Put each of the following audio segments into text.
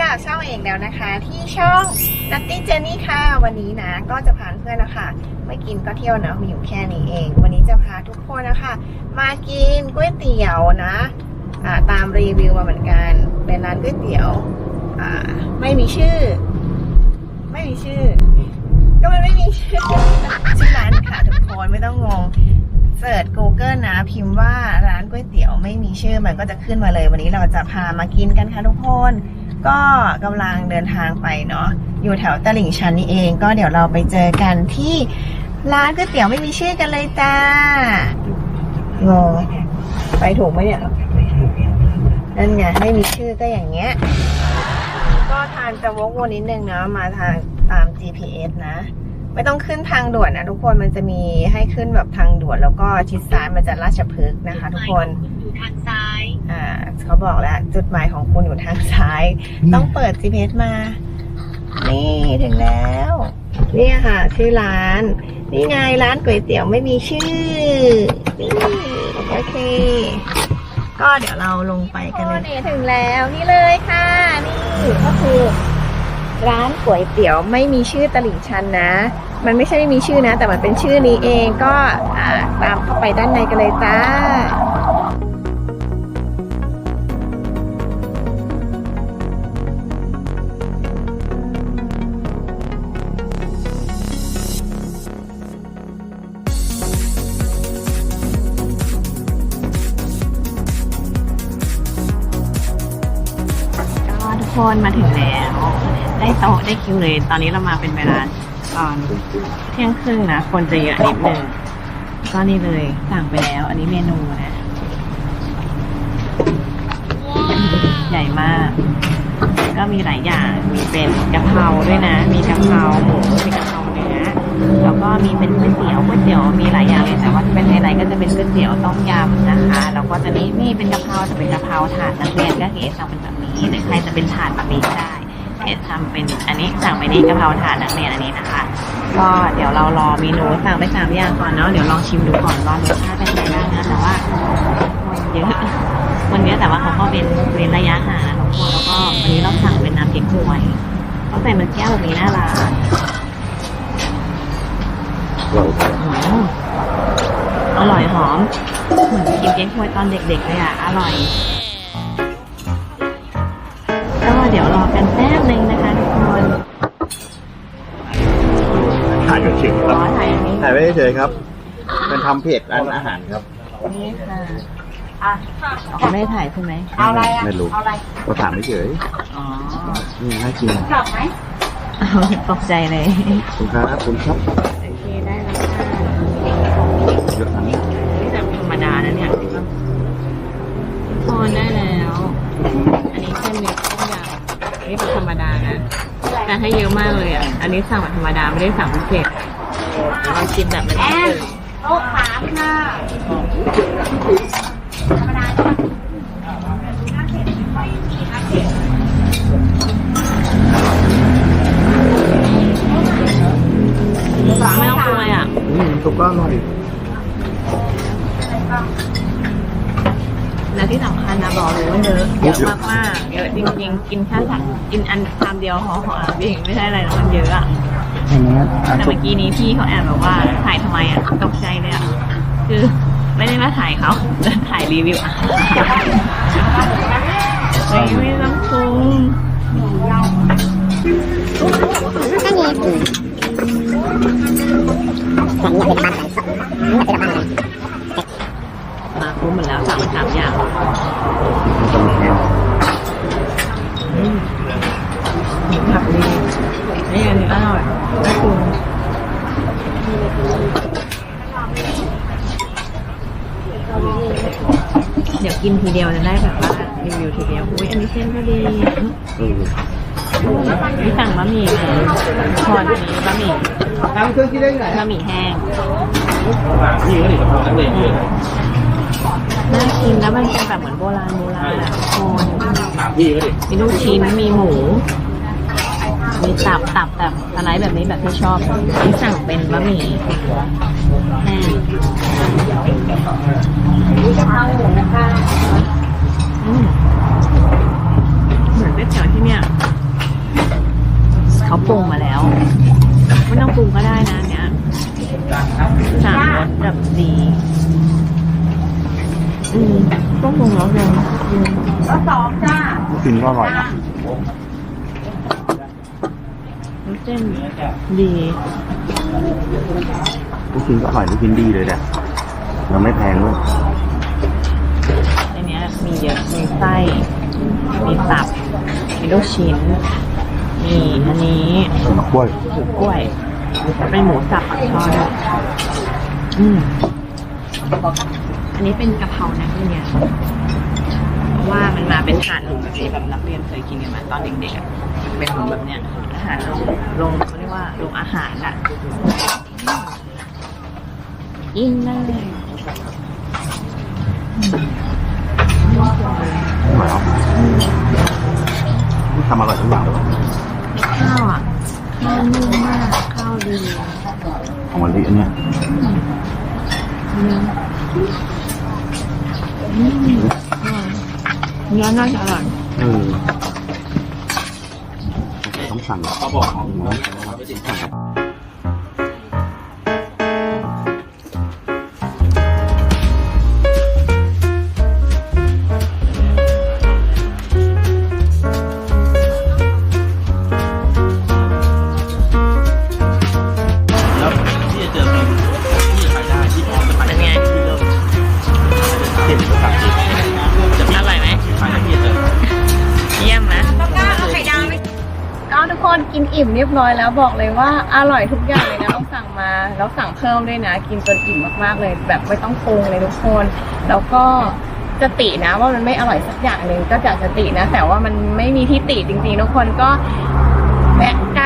ก็เช่องเองแล้วนะคะ ที่ช่องนัตตี้เจนี่ค่ะ วันนี้นะ ก็จะพาเพื่อนนะคะไม่กินก็เที่ยวนะมีอยู่แค่นี้เอง วันนี้จะพาทุกคนนะคะ มากินก๋วยเตี๋ยวนะอ่าตามรีวิวมาเหมือนกัน เป็นร้านก๋วยเตี๋ยวอ่าไม่มีชื่อ ไม่มีชื่อ ก็มันไม่มีชื่อชื่อร้านค่ะทุกคนไม่ต้องงงเสิร์ช Google นะพิมพ์ว่าร้านก๋วยเตี๋ยวไม่มีชื่อมันก็จะขึ้นมาเลย วันนี้เราจะพามากินกันค่ะทุกคน ก็กำลังเดินทางไปเนาะอยู่แถวตลิ่งชันนี่เอง ก็เดี๋ยวเราไปเจอกันที่ร้านก๋วยเตี๋ยวไม่มีชื่อกันเลยจ้างงไปถูกไหมเนี่ยนั่นไงไม่มีชื่อก็อย่างเงี้ย ก็ทานจะวกวนนิดนึงเนาะมาทางตาม GPS นะ ไม่ต้องขึ้นทางด่วนนะทุกคนมันจะมีให้ขึ้นแบบทางด่วน แล้วก็ชิดซ้ายมันจะราชพฤกษ์นะคะ ทุกคน ทางซ้าย อ่าเขาบอกแล้ว จุดหมายของคุณอยู่ทางซ้าย ต้องเปิด GPS มา นี่ถึงแล้ว เนี่ยค่ะ ชื่อร้าน นี่ไงร้านก๋วยเตี๋ยวไม่มีชื่อนี่โอเค ก็เดี๋ยวเราลงไปกันเลยถึงแล้วนี่เลยค่ะ นี่ก็คือร้านก๋วยเตี๋ยวไม่มีชื่อตลิ่งชันนะ มันไม่ใช่ไม่มีชื่อนะ แต่มันเป็นชื่อนี้เองก็อ่าตามเข้าไปด้านในกันเลยจ้า คนมาถึงแล้ว ได้โต๊ะได้คิวเลย ตอนนี้เรามาเป็นเวลาตอนเที่ยงครึ่งนะคนจะเยอะนิดนึงก็นี่เลยสั่งไปแล้ว อันนี้เมนูนะใหญ่มาก ก็มีหลายอย่างมีเป็นกะเพราด้วยนะ มีกะเพราหมูมีกะเพราเนื้อแล้วก็มีเป็นก๋วยเตี๋ยวก๋วยเตี๋ยวมีหลายอย่างเลยแต่ว่าเป็นไฮไลท์ก็จะเป็นก๋วยเตี๋ยวต้มยำนะคะแล้วก็จะนี่นี่เป็นกะเพราแต่เป็นกะเพราถาดนักเรียนก็เก๋สั่งเป็นแบบ นี้หรือใครจะเป็นถาดแบบนี้ก็ได้เก๋ทำเป็นอันนี้สั่งไปนี่กะเพราถาดนักเรียนอันนี้นะคะ ก็เดี๋ยวเรารอเมนูสั่งไปสามอย่างก่อนเนาะเดี๋ยวลองชิมดูก่อนว่ารสชาติเป็นไงบ้างนะแต่ว่าคนเยอะวันนี้แต่ว่าเขาก็เป็นเว้นระยะห่างทุกคนแล้วก็วันนี้เราสั่งเป็นน้ำเก๊กฮวยก็ใส่มันแก้วแบบนี้น่ารักอืมอร่อยหอมเหมือนกินเก๊กฮวยตอนเด็กๆเลยอะ อร่อย ก็เดี๋ยวรอกันแป๊บนึงนะคะทุกคนถ่ายเฉยๆครรัอบ ถ่ายอันนี้ถ่ายไว้เฉยๆครับเป็นทำเพจร้านอาหารครับ นี่ค่ะอะไม่ได้ถ่ายใช่ไหมไม่รู้ก็ถามเฉยอ๋อๆนี่น่ากินเอาตกใจเลยคุณครับคุณครับโอเคได้แล้วค่ะเยอะทั้งนี้นี่แบบธรรมดานะเนี่ยพอนได้แล้ว อันนี้เส้นเล็กต้มยำอั นนี้เป็นธรรมดานะแต่ให้เยอะมากเลยอะ อันนี้สั่งแบบธรรมดาไม่ได้สั่งพิเศษลองชิมแบบไม่ต้องเติมโต๊ะสามค่ะไม่ต้องปรุงเลยอะ อืมตุ๊กก็อร่อย และที่สำคัญนะบอกเลยว่าเยอะเยอะมากมากๆเยอะจริงๆ กินแค่สักกินอันชามเดียวห่อห่อๆพี่ไม่ใช่อะไรนะมันเยอะอะอันนี้อะแต่เมื่อกี้นี้พี่เขาแอบแบบว่าถ่ายทำไมอะตกใจเลยอะคือไม่ได้มาถ่ายเขาจะถ่ายรีวิวอะเฮ้ยไม่ต้องปรุงมา มาครบหมดแล้วสามสามอย่างมันจะมีแห้งอืมผักดีนี่อันนี้อร่อยไม่ปรุงเดี๋ยวกินทีเดียวจะได้แบบว่ารีวิวทีเดียว อุ้ยอันนี้เส้นก็ดีออนี่สั่งบะหมี่หมูทอดนี้บะหมี่ทำเครื่องคิดได้ไงบะหมี่แห้ง แล้วมันเป็นแบบเหมือนโบราณโบราณอะโคนถามพี่ก็ดิมีลูกชิ้นมีหมู มีตับตับแบบสไรแบบนี้แบบที่ชอบที่สั่งเป็นบะหมี่แห้งอืมเหมือนก๋วยเตี๋ยวที่เนี่ย ก็ได้นะเนี่ยสามรสแบบดีอื มต้องปรุงแล้วยังอืมก็สองจ้ากินก็อร่อยนะน้ำเส้นดีลูกชิ้นก็อร่อยลูกชิ้นดีเลยแหละแล้วไม่แพงด้วยอันเนี้ยมีเยอะมีไส้ มีตับ มีลูกชิ้น มีอันนี้มะกล้วยหมูกล้วยเป็นหมูสับปักช่อนอืม อันนี้เป็นกะเพรานะพี่เนี่ยเพราะว่ามันมาเป็นถาดหลุมแบบนี้แบบนักเรียนเคยกินกันมาตอนเด็กๆอะมันเป็นหลุมแบบเนี้ยอาหารลงลงเขาเรียกว่าลงอาหารอะกินได้เลยอร่อยครับนี่ทำอร่อยทุกอย่างเลยข้าวอะข้าวนุ่มมากข้าวดีของวันนี้อันเนี้ยเนื้ออืมอร่อย เนื้อน่าจะ อิ่มเรียบร้อยแล้วบอกเลยว่าอร่อยทุกอย่างเลยนะเราสั่งมาแล้วสั่งเพิ่มด้วยนะ กินจนอิ่มมากๆเลย แบบไม่ต้องปรุงเลยทุกคน แล้วก็จะตินะว่ามันไม่อร่อยสักอย่างหนึ่งก็จะจะตินะ แต่ว่ามันไม่มีที่ติจริงๆทุกคนก็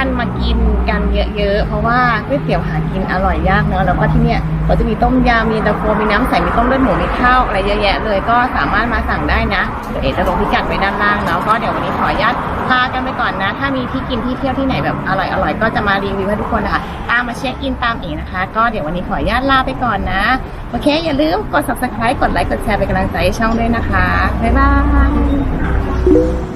กันมากินกันเยอะๆ เพราะว่าก๋วยเตี๋ยวหากินอร่อยยากเนอะแล้วก็ที่เนี่ยเขาจะมีต้มยำมีตะโฟมีน้ำใสมีต้มเลือดหมูมีข้าวอะไรเยอะแยะเลยก็สามารถมาสั่งได้นะเดี๋ยวเอจะลงพิกัดไว้ด้านล่างเนาะก็เดี๋ยววันนี้ขออนุญาตลากันไปก่อนนะ ถ้ามีที่กินที่เที่ยวที่ไหนแบบอร่อยๆก็จะมารีวิวให้ทุกคนนะคะตามมาเช็คอินตามเอกนะคะ ก็เดี๋ยววันนี้ขออนุญาตลาไปก่อนนะโอเค อย่าลืมกด subscribe กดไลค์กดแชร์เป็นกำลังใจให้ช่องด้วยนะคะบ๊ายบาย